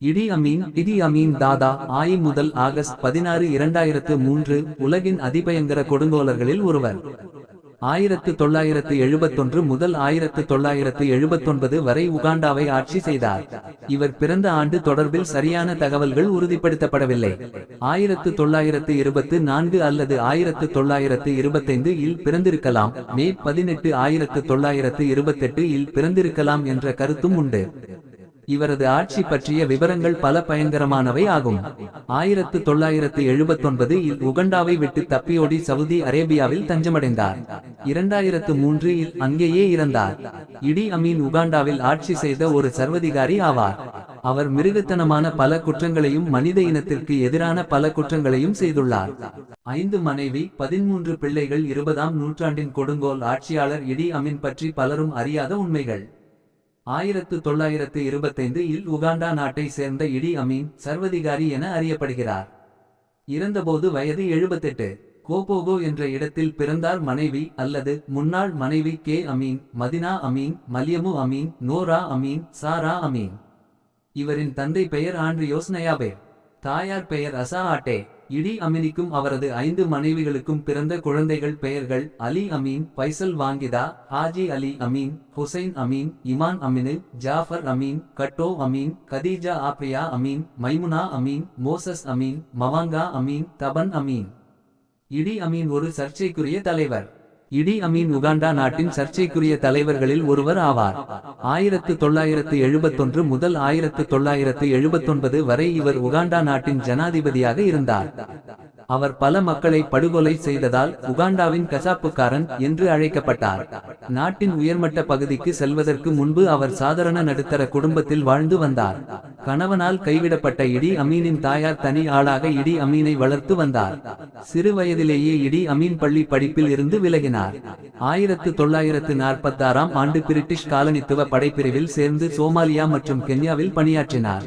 இடி அமீன் இடி அமீன் தாதா ஆய் முதல் ஆகஸ்ட் பதினாறு இரண்டாயிரத்து மூன்று உலகின் அதிபயங்கர கொடுங்கோலர்களில் ஒருவர். ஆயிரத்து தொள்ளாயிரத்து எழுபத்தொன்று முதல் ஆயிரத்து தொள்ளாயிரத்து எழுபத்தொன்பது வரை உகாண்டாவை ஆட்சி செய்தார். இவர் பிறந்த ஆண்டு தொடர்பில் சரியான தகவல்கள் உறுதிப்படுத்தப்படவில்லை. ஆயிரத்து தொள்ளாயிரத்து இருபத்து நான்கு அல்லது ஆயிரத்து தொள்ளாயிரத்து இருபத்தைந்து இல் பிறந்திருக்கலாம். மே பதினெட்டு ஆயிரத்து தொள்ளாயிரத்து இருபத்தெட்டு இல் பிறந்திருக்கலாம் என்ற கருத்தும் உண்டு. இவரது ஆட்சி பற்றிய விவரங்கள் பல பயங்கரமானவை ஆகும். ஆயிரத்து தொள்ளாயிரத்து எழுபத்தொன்பது இல் உகண்டாவை விட்டு தப்பியோடி சவுதி அரேபியாவில் தஞ்சமடைந்தார். இரண்டாயிரத்து மூன்று இல் அங்கேயே இறந்தார். இடி அமீன் உகாண்டாவில் ஆட்சி செய்த ஒரு சர்வதிகாரி ஆவார். அவர் மிருகத்தனமான பல குற்றங்களையும் மனித இனத்திற்கு எதிரான பல குற்றங்களையும் செய்துள்ளார். ஐந்து மனைவி பதிமூன்று பிள்ளைகள் இருபதாம் நூற்றாண்டின் கொடுங்கோல் ஆட்சியாளர் இடி அமீன் பற்றி பலரும் அறியாத உண்மைகள். ஆயிரத்து தொள்ளாயிரத்து இருபத்தைந்து இல் உகாண்டா நாட்டை சேர்ந்த இடி அமீன் சர்வதிகாரி என அறியப்படுகிறார். இறந்தபோது வயது எழுபத்தெட்டு. கோபோகோ என்ற இடத்தில் பிறந்தார் மனைவி அல்லது முன்னாள் மனைவி Kay Amin Madina Amin Malyamu Amin Nora Amin Sarah Amin. இவரின் தந்தை பெயர் ஆண்ட்ரியோஸ் நயாபே தாயார் பெயர் அசா ஆட்டே இடி அமீனிக்கும் அவரது ஐந்து மனைவிகளுக்கும் பிறந்த குழந்தைகள் பெயர்கள் Ali Amin Faisal Wangita Haji Ali Amin Hussein Amin Iman Aminu Jaffar Amin Kato Amin Khadija Afria Amin Maimuna Amin Moses Amin Mwanga Amin Taban Amin. Idi Amin ஒரு சர்ச்சைக்குரிய தலைவர். இடி அமீன் உகாண்டா நாட்டின் சர்ச்சைக்குரிய தலைவர்களில் ஒருவர் ஆவார். ஆயிரத்து தொள்ளாயிரத்து எழுபத்தொன்று முதல் ஆயிரத்து தொள்ளாயிரத்து எழுபத்தொன்பது வரை இவர் உகாண்டா நாட்டின் ஜனாதிபதியாக இருந்தார். அவர் பல மக்களை படுகொலை செய்ததால் உகாண்டாவின் கசாப்புக்காரன் என்று அழைக்கப்பட்டார். நாட்டின் உயர்மட்ட பகுதிக்கு செல்வதற்கு முன்பு அவர் சாதாரண நடுத்தர குடும்பத்தில் வாழ்ந்து வந்தார். கணவனால் கைவிடப்பட்ட இடி அமீனின் தாயார் தனி ஆளாக இடி அமீனை வளர்த்து வந்தார். சிறு வயதிலேயே இடி அமீன் பள்ளி படிப்பில் இருந்து விலகினார். ஆயிரத்து தொள்ளாயிரத்து நாற்பத்தாறாம் ஆண்டு பிரிட்டிஷ் காலனித்துவ படைப்பிரிவில் சேர்ந்து சோமாலியா மற்றும் கென்யாவில் பணியாற்றினார்.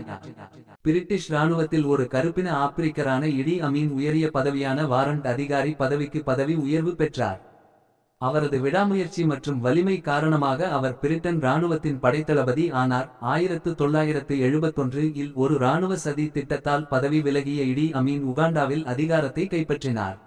பிரிட்டிஷ் இராணுவத்தில் ஒரு கருப்பின ஆப்பிரிக்கரான இடி அமீன் உயரிய பதவியான வாரண்ட் அதிகாரி பதவிக்கு பதவி உயர்வு பெற்றார். அவரது விடாமுயற்சி மற்றும் வலிமை காரணமாக அவர் பிரிட்டன் இராணுவத்தின் படைத்தளபதி ஆனார். ஆயிரத்து தொள்ளாயிரத்து எழுபத்தொன்று இல் ஒரு இராணுவ சதி திட்டத்தால் பதவி விலகிய இடி அமீன் உகாண்டாவில் அதிகாரத்தை கைப்பற்றினார்.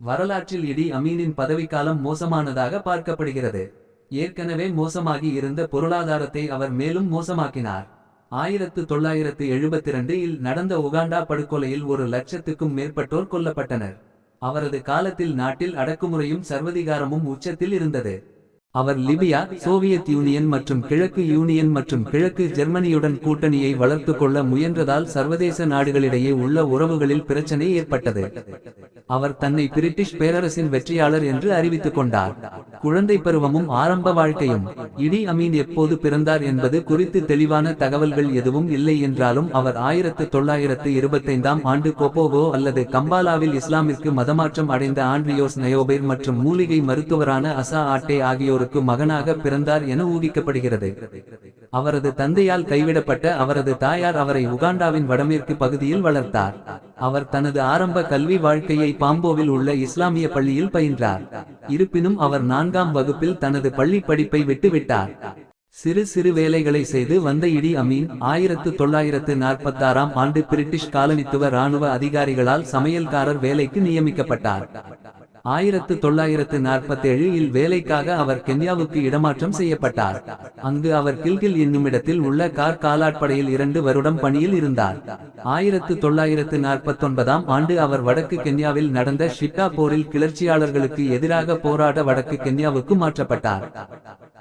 வரலாற்றில் இடி அமீனின் பதவிக்காலம் மோசமானதாக பார்க்கப்படுகிறது. ஏற்கனவே மோசமாகி இருந்த பொருளாதாரத்தை அவர் மேலும் மோசமாக்கினார். ஆயிரத்து தொள்ளாயிரத்து எழுபத்திரண்டு இல் நடந்த உகாண்டா படுகொலையில் ஒரு லட்சத்துக்கும் மேற்பட்டோர் கொல்லப்பட்டனர். அவரது காலத்தில் நாட்டில் அடக்குமுறையும் சர்வதிகாரமும் உச்சத்தில் இருந்தது. அவர் லிபியா சோவியத் யூனியன் மற்றும் கிழக்கு யூனியன் மற்றும் கிழக்கு ஜெர்மனியுடன் கூட்டணியை வளர்த்துக் கொள்ள முயன்றதால் சர்வதேச நாடுகளிடையே உள்ள உறவுகளில் பிரச்சனை ஏற்பட்டது. அவர் தன்னை பிரிட்டிஷ் பேரரசின் வெற்றியாளர் என்று அறிவித்துக் கொண்டார். குழந்தை பருவமும் ஆரம்ப வாழ்க்கையும். இடி அமீன் எப்போது பிறந்தார் என்பது குறித்து தெளிவான தகவல்கள் எதுவும் இல்லை என்றாலும் அவர் ஆயிரத்து தொள்ளாயிரத்து இருபத்தைந்தாம் ஆண்டு கொப்போகோ அல்லது கம்பாலாவில் இஸ்லாமிற்கு மதமாற்றம் அடைந்த ஆண்ட்ரியோஸ் நயோபேர் மற்றும் மூலிகை மருத்துவரான அசா ஆட்டே ஆகியோருக்கு மகனாக பிறந்தார் என ஊகிக்கப்படுகிறது. அவரது தந்தையால் கைவிடப்பட்ட அவரது தாயார் அவரை உகாண்டாவின் வடமேற்கு பகுதியில் வளர்த்தார். அவர் தனது ஆரம்ப கல்வி வாழ்க்கையை பாம்போவில் உள்ள இஸ்லாமிய பள்ளியில் பயின்றார். இருப்பினும் அவர் நான்காம் வகுப்பில் தனது பள்ளி படிப்பை விட்டுவிட்டார். சிறு சிறு வேலைகளை செய்து வந்த இடி அமீன் ஆயிரத்து தொள்ளாயிரத்து நாற்பத்தாறாம் ஆண்டு பிரிட்டிஷ் காலனித்துவ இராணுவ அதிகாரிகளால் சமையல்காரர் வேலைக்கு நியமிக்கப்பட்டார். ஆயிரத்து தொள்ளாயிரத்து நாற்பத்தேழு இல் வேலைக்காக அவர் கென்யாவுக்கு இடமாற்றம் செய்யப்பட்டார். அங்கு அவர் கில்கில் என்னுமிடத்தில் உள்ள கார் காலாட்படையில் இரண்டு வருடம் பணியில் இருந்தார். ஆயிரத்து தொள்ளாயிரத்து நாற்பத்தொன்பதாம் ஆண்டு அவர் வடக்கு கென்யாவில் நடந்த ஷிட்டா போரில் கிளர்ச்சியாளர்களுக்கு எதிராக போராட வடக்கு கென்யாவுக்கு மாற்றப்பட்டார்.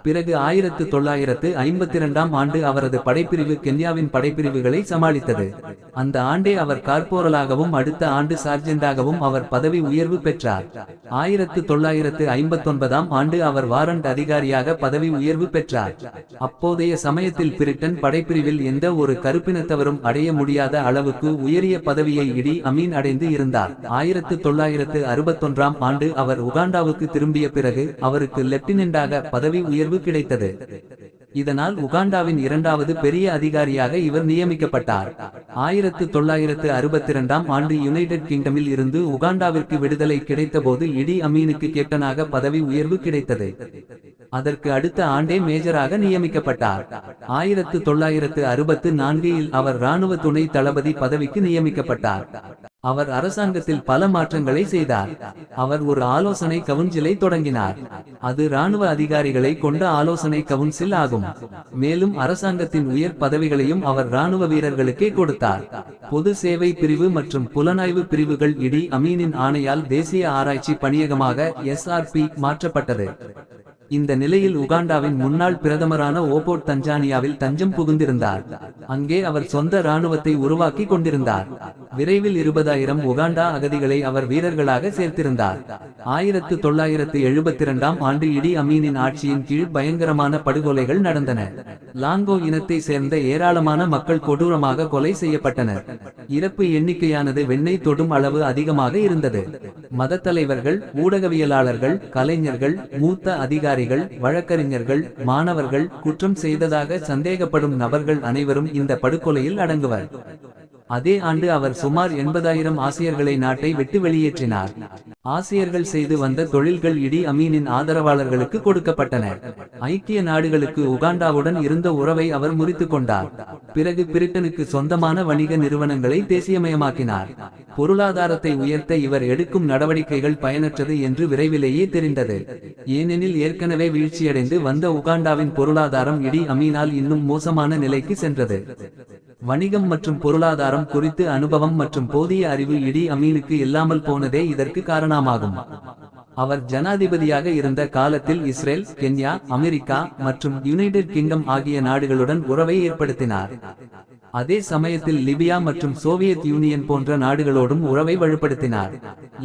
பிறகு ஆயிரத்து தொள்ளாயிரத்து ஐம்பத்தி இரண்டாம் ஆண்டு அவரது படைப்பிரிவு கென்யாவின் படைப்பிரிவுகளை சமாளித்தது. அந்த ஆண்டே அவர் கார்போரலாகவும் அடுத்த ஆண்டு சார்ஜெண்டாகவும் அவர் பதவி உயர்வு பெற்றார். ஆயிரத்து தொள்ளாயிரத்து ஐம்பத்தொன்பதாம் ஆண்டு அவர் வாரண்ட் அதிகாரியாக பதவி உயர்வு பெற்றார். அப்போதைய சமயத்தில் பிரிட்டன் படைப்பிரிவில் எந்த ஒரு கருப்பினத்தவரும் அடைய முடியாத அளவுக்கு உயரிய பதவியை இடி அமீன் அடைந்து இருந்தார். ஆயிரத்து தொள்ளாயிரத்து அறுபத்தொன்றாம் ஆண்டு அவர் உகாண்டாவுக்கு திரும்பிய பிறகு அவருக்கு லெப்டினென்டாக பதவி உயர்வு கிடைத்தது. இதனால் உகாண்டாவின் இரண்டாவது பெரிய அதிகாரியாக இவர் நியமிக்கப்பட்டார். ஆயிரத்து தொள்ளாயிரத்து அறுபத்திரண்டாம் ஆண்டு யுனைடெட் கிங்டமில் இருந்து உகாண்டாவிற்கு விடுதலை கிடைத்தபோது இடி அமீனுக்கு கேப்டனாக பதவி உயர்வு கிடைத்தது. அதற்கு அடுத்த ஆண்டே மேஜராக நியமிக்கப்பட்டார். ஆயிரத்து தொள்ளாயிரத்து அறுபத்து நான்கில் அவர் இராணுவ துணை தளபதி பதவிக்கு நியமிக்கப்பட்டார். அவர் அரசாங்கத்தில் பல மாற்றங்களை செய்தார். அவர் ஒரு ஆலோசனை கவுன்சிலை தொடங்கினார். அது இராணுவ அதிகாரிகளை கொண்ட ஆலோசனை கவுன்சில் ஆகும். மேலும் அரசாங்கத்தின் உயர் பதவிகளையும் அவர் இராணுவ வீரர்களுக்கே கொடுத்தார். பொது சேவை பிரிவு மற்றும் புலனாய்வு பிரிவுகள் இடி அமீனின் ஆணையால் தேசிய ஆராய்ச்சி பணியகமாக எஸ்ஆர்பி மாற்றப்பட்டது. இந்த நிலையில் உகாண்டாவின் முன்னாள் பிரதமரான ஓபோட் தஞ்சானியாவில் தஞ்சம் புகுந்திருந்தார். அங்கே அவர் சொந்த இராணுவத்தை உருவாக்கி கொண்டிருந்தார். விரைவில் இருபதாயிரம் உகாண்டா அகதிகளை அவர் வீரர்களாக சேர்த்திருந்தார். ஆயிரத்து தொள்ளாயிரத்து எழுபத்தி இரண்டாம் ஆண்டு இடி அமீனின் ஆட்சியின் கீழ் பயங்கரமான படுகொலைகள் நடந்தன. லாங்கோ இனத்தை சேர்ந்த ஏராளமான மக்கள் கொடூரமாக கொலை செய்யப்பட்டனர். இறப்பு எண்ணிக்கையானது வெண்ணெய் தொடும் அளவு அதிகமாக இருந்தது. மதத் தலைவர்கள் ஊடகவியலாளர்கள் கலைஞர்கள் மூத்த அதிகாரி அதிகாரிகள் வழக்கறிஞர்கள் மாணவர்கள் குற்றம் செய்ததாக சந்தேகப்படும் நபர்கள் அனைவரும் இந்த படுகொலையில் அடங்குவர். அதே ஆண்டு அவர் சுமார் எண்பதாயிரம் ஆசியர்களை நாட்டை விட்டு வெளியேற்றினார். ஆசியர்கள் செய்து வந்த தொழில்கள் இடி அமீனின் ஆதரவாளர்களுக்கு கொடுக்கப்பட்டன. ஐக்கிய நாடுகளுக்கு உகாண்டாவுடன் இருந்த உறவை அவர் முறித்துக் கொண்டார். பிறகு பிரிட்டனுக்கு சொந்தமான வணிக நிறுவனங்களை தேசியமயமாக்கினார். பொருளாதாரத்தை உயர்த்த இவர் எடுக்கும் நடவடிக்கைகள் பயனற்றது என்று விரைவிலேயே தெரிந்தது. ஏனெனில் ஏற்கனவே வீழ்ச்சியடைந்து வந்த உகாண்டாவின் பொருளாதாரம் இடி அமீனால் இன்னும் மோசமான நிலைக்கு சென்றது. வணிகம் மற்றும் பொருளாதாரம் குறித்து அனுபவம் மற்றும் போதிய அறிவு இடி அமீனுக்கு இல்லாமல் போனதே இதற்கு காரணமாகும். அவர் ஜனாதிபதியாக இருந்த காலத்தில் இஸ்ரேல் கென்யா அமெரிக்கா மற்றும் யுனைடெட் கிங்டம் ஆகிய நாடுகளுடன் உறவை ஏற்படுத்தினார். அதே சமயத்தில் லிபியா மற்றும் சோவியத் யூனியன் போன்ற நாடுகளோடும் உறவை வலுப்படுத்தினார்.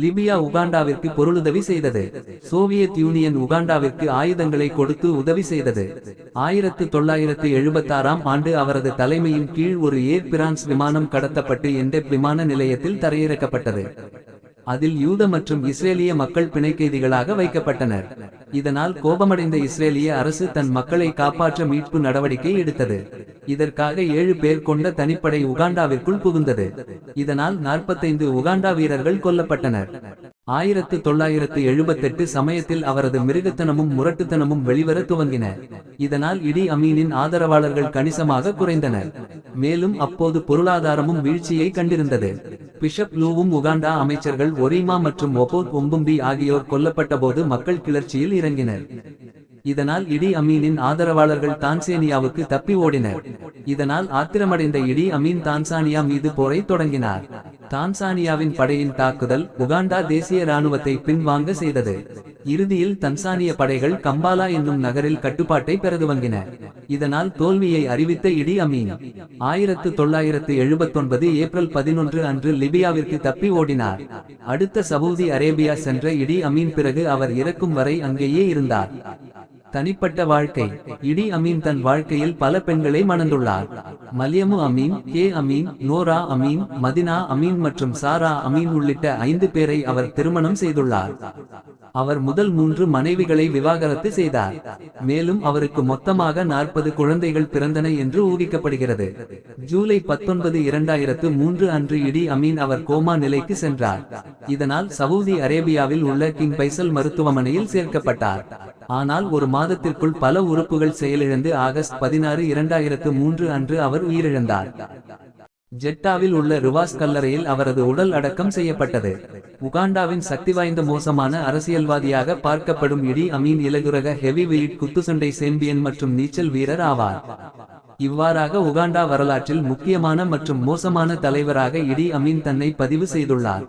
லிபியா உகாண்டாவிற்கு பொருளுதவி செய்தது. சோவியத் யூனியன் உகாண்டாவிற்கு ஆயுதங்களை கொடுத்து உதவி செய்தது. ஆயிரத்து தொள்ளாயிரத்து எழுபத்தாறாம் ஆண்டு அவரது தலைமையின் கீழ் ஒரு ஏர் பிரான்ஸ் விமானம் கடத்தப்பட்டு எண்டெப் விமான நிலையத்தில் தரையிறக்கப்பட்டது. அதில் யூத மற்றும் இஸ்ரேலிய மக்கள் பிணைக்கைதிகளாக வைக்கப்பட்டனர். இதனால் கோபமடைந்த இஸ்ரேலிய அரசு தன் மக்களை காப்பாற்ற மீட்பு நடவடிக்கை எடுத்தது. இதற்காக ஏழு பேர் கொண்ட தனிப்படை உகாண்டாவிற்குள் புகுந்தது. இதனால் நாற்பத்தைந்து உகாண்டா வீரர்கள் கொல்லப்பட்டனர். ஆயிரத்து தொள்ளாயிரத்து எழுபத்தெட்டு சமயத்தில் அவரது மிருகத்தனமும் முரட்டுத்தனமும் வெளிவர துவங்கின. இதனால் இடி அமீனின் ஆதரவாளர்கள் கணிசமாக குறைந்தனர். மேலும் அப்போது பொருளாதாரமும் வீழ்ச்சியை கண்டிருந்தது. பிஷப் லூவும் உகாண்டா அமைச்சர்கள் ஒரிமா மற்றும் ஒபோத் ஒம்பும்பி ஆகியோர் கொல்லப்பட்டபோது மக்கள் கிளர்ச்சியில் இறங்கினர். இதனால் இடி அமீனின் ஆதரவாளர்கள் தான்சேனியாவுக்கு தப்பி ஓடினர். இதனால் ஆத்திரமடைந்த இடி அமீன் தான்சானியா மீது போரை தொடங்கினார். தான்சானியாவின் படையின் தாக்குதல் உகாண்டா தேசிய ராணுவத்தை பின்வாங்க செய்தது. இறுதியில் தன்சானிய படைகள் கம்பாலா என்னும் நகரில் கட்டுப்பாட்டை பெறதுவங்கின. இதனால் தோல்வியை அறிவித்த இடி அமீன். ஆயிரத்து தொள்ளாயிரத்து எழுபத்தொன்பது ஏப்ரல் பதினொன்று அன்று லிபியாவிற்கு தப்பி ஓடினார். அடுத்த சவூதி அரேபியா சென்ற இடி அமீன் பிறகு அவர் இறக்கும் வரை அங்கேயே இருந்தார். தனிப்பட்ட வாழ்க்கை. இடி அமீன் தன் வாழ்க்கையில் பல பெண்களை மணந்துள்ளார். Malyamu Amin Kay Amin Nora Amin Madina Amin மற்றும் சாரா அமீன் உள்ளிட்ட ஐந்து பேரை அவர் திருமணம் செய்துள்ளார். அவர் முதல் மூன்று மனைவிகளை விவாகரத்து செய்தார். மேலும் அவருக்கு மொத்தமாக நாற்பது குழந்தைகள் பிறந்தன என்று ஊகிக்கப்படுகிறது. ஜூலை பத்தொன்பது இரண்டாயிரத்து மூன்று அன்று இடி அமீன் அவர் கோமா நிலைக்கு சென்றார். இதனால் சவுதி அரேபியாவில் உள்ள கிங் பைசல் மருத்துவமனையில் சேர்க்கப்பட்டார். ஆனால் ஒரு மாதத்திற்குள் பல உறுப்புகள் செயலிழந்து ஆகஸ்ட் பதினாறு இரண்டாயிரத்து மூன்று அன்று அவர் உயிரிழந்தார். ஜெட்டாவில் உள்ள ரிவாஸ் கல்லறையில் அவரது உடல் அடக்கம் செய்யப்பட்டது. உகாண்டாவின் சக்தி வாய்ந்த மோசமான அரசியல்வாதியாக பார்க்கப்படும் இடி அமீன் இலகுரக ஹெவி வெயிட் குத்துசண்டை சேம்பியன் மற்றும் நீச்சல் வீரர் ஆவார். இவ்வாறாக உகாண்டா வரலாற்றில் முக்கியமான மற்றும் மோசமான தலைவராக இடி அமீன் தன்னை பதிவு செய்துள்ளார்.